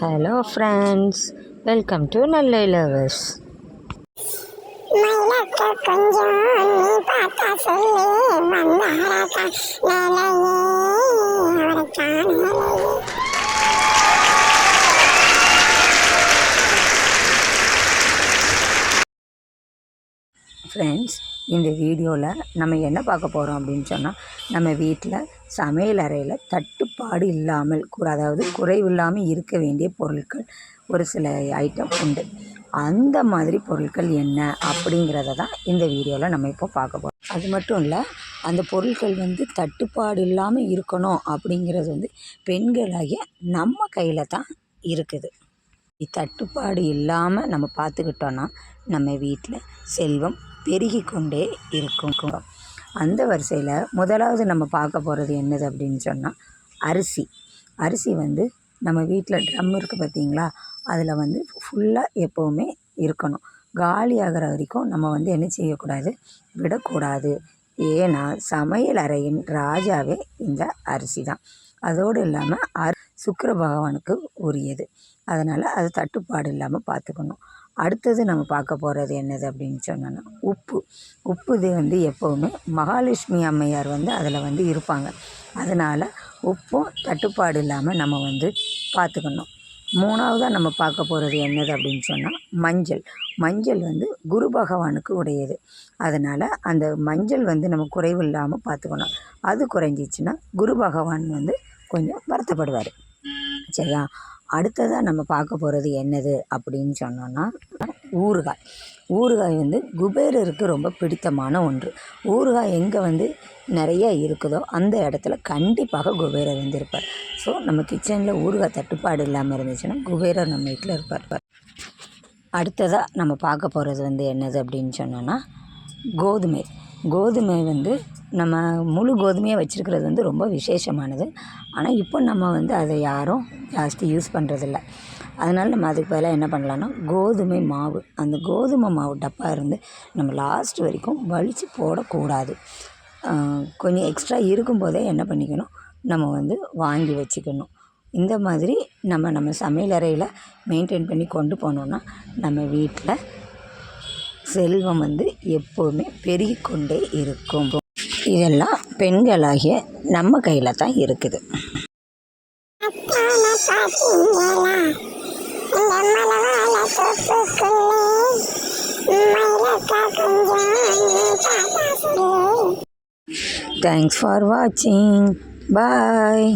Hello friends welcome to நல்ல lovers மயிலக்க கொஞ்சம் நீ பார்த்தா சொல்லு. வந்தாராக்கா நிலையே அவரை காணலையே ஃப்ரெண்ட்ஸ் இந்த வீடியோவில் நம்ம என்ன பார்க்க போகிறோம் அப்படின்னு சொன்னால் நம்ம வீட்டில் சமையல் அறையில் தட்டுப்பாடு இல்லாமல் அதாவது குறைவில்லாமல் இருக்க வேண்டிய பொருட்கள் ஒரு சில ஐட்டம் உண்டு. அந்த மாதிரி பொருட்கள் என்ன அப்படிங்கிறத தான் இந்த வீடியோவில் நம்ம இப்போ பார்க்க போகிறோம் அது மட்டும் இல்லை அந்த பொருட்கள் வந்து தட்டுப்பாடு இல்லாமல் இருக்கணும் அப்படிங்கிறது வந்து பெண்களாகிய நம்ம கையில் தான் இருக்குது. தட்டுப்பாடு இல்லாமல் நம்ம பார்த்துக்கிட்டோன்னா நம்ம வீட்டில் செல்வம் பெருகி கொண்டே இருக்கும். அந்த வரிசையில் முதலாவது நம்ம பார்க்க போகிறது என்னது அப்படின்னு சொன்னால் அரிசி. அரிசி வந்து நம்ம வீட்டில் ட்ரம் இருக்குது பார்த்தீங்களா அதில் வந்து ஃபுல்லாக எப்போவுமே இருக்கணும். காலி ஆகிற வரைக்கும் நம்ம வந்து என்ன செய்யக்கூடாது? விடக்கூடாது. ஏன்னா சமையல் அறையின் ராஜாவே இந்த அரிசி தான். அதோடு இல்லாமல் அர் சுக்கர பகவானுக்கு உரியது. அதனால் அது தட்டுப்பாடு இல்லாமல் பார்த்துக்கணும் அடுத்தது நம்ம பார்க்க போகிறது என்னது அப்படின்னு சொன்னோன்னா உப்பு. உப்பு இது வந்து எப்போவுமே மகாலட்சுமி அம்மையார் வந்து அதில் வந்து இருப்பாங்க. அதனால் உப்பும் தட்டுப்பாடு இல்லாமல் நம்ம வந்து பார்த்துக்கணும். மூணாவதாக நம்ம பார்க்க போகிறது என்னது அப்படின்னு சொன்னால் மஞ்சள். மஞ்சள் வந்து குரு பகவானுக்கு உடையது. அதனால் அந்த மஞ்சள் வந்து நம்ம குறைவு இல்லாமல் பார்த்துக்கணும். அது குறைஞ்சிச்சுன்னா குரு பகவான் வந்து கொஞ்சம் வருத்தப்படுவார். சரியா? அடுத்ததாக நம்ம பார்க்க போகிறது என்னது அப்படின்னு சொன்னோன்னா ஊறுகாய். ஊறுகாய் வந்து குபேரருக்கு ரொம்ப பிடித்தமான ஒன்று. ஊறுகாய் எங்கே வந்து நிறைய இருக்குதோ அந்த இடத்துல கண்டிப்பாக குபேரர் வந்து இருப்பார் ஸோ நம்ம கிச்சனில் ஊறுகாய் தட்டுப்பாடு இல்லாமல் இருந்துச்சுன்னா குபேரர் நம்ம வீட்டில் இருப்பார். அடுத்ததாக நம்ம பார்க்க போகிறது வந்து என்னது அப்படின்னு சொன்னோன்னா கோதுமை. கோதுமை வந்து நம்ம முழு கோதுமையாக வச்சுருக்கிறது வந்து ரொம்ப விசேஷமானது. ஆனால் இப்போ நம்ம வந்து அதை யாரும் ஜாஸ்தி யூஸ் பண்ணுறதில்ல அதனால் நம்ம அதுக்கு பதிலாக என்ன பண்ணலான்னா கோதுமை மாவு. அந்த கோதுமை மாவு டப்பா இருந்து நம்ம லாஸ்ட் வரைக்கும் வலித்து போடக்கூடாது. கொஞ்சம் எக்ஸ்ட்ரா இருக்கும்போதே என்ன பண்ணிக்கணும் நம்ம வந்து வாங்கி வச்சுக்கணும். இந்த மாதிரி நம்ம நம்ம சமையலறையில் மெயின்டைன் பண்ணி கொண்டு போனோம்னா நம்ம வீட்டில் செல்வம் வந்து எப்போவுமே பெருகிக்கொண்டே இருக்கும். இதெல்லாம் பெண்களாகிய நம்ம கையில் தான் இருக்குது. தேங்க்ஸ் ஃபார் வாட்சிங் பாய்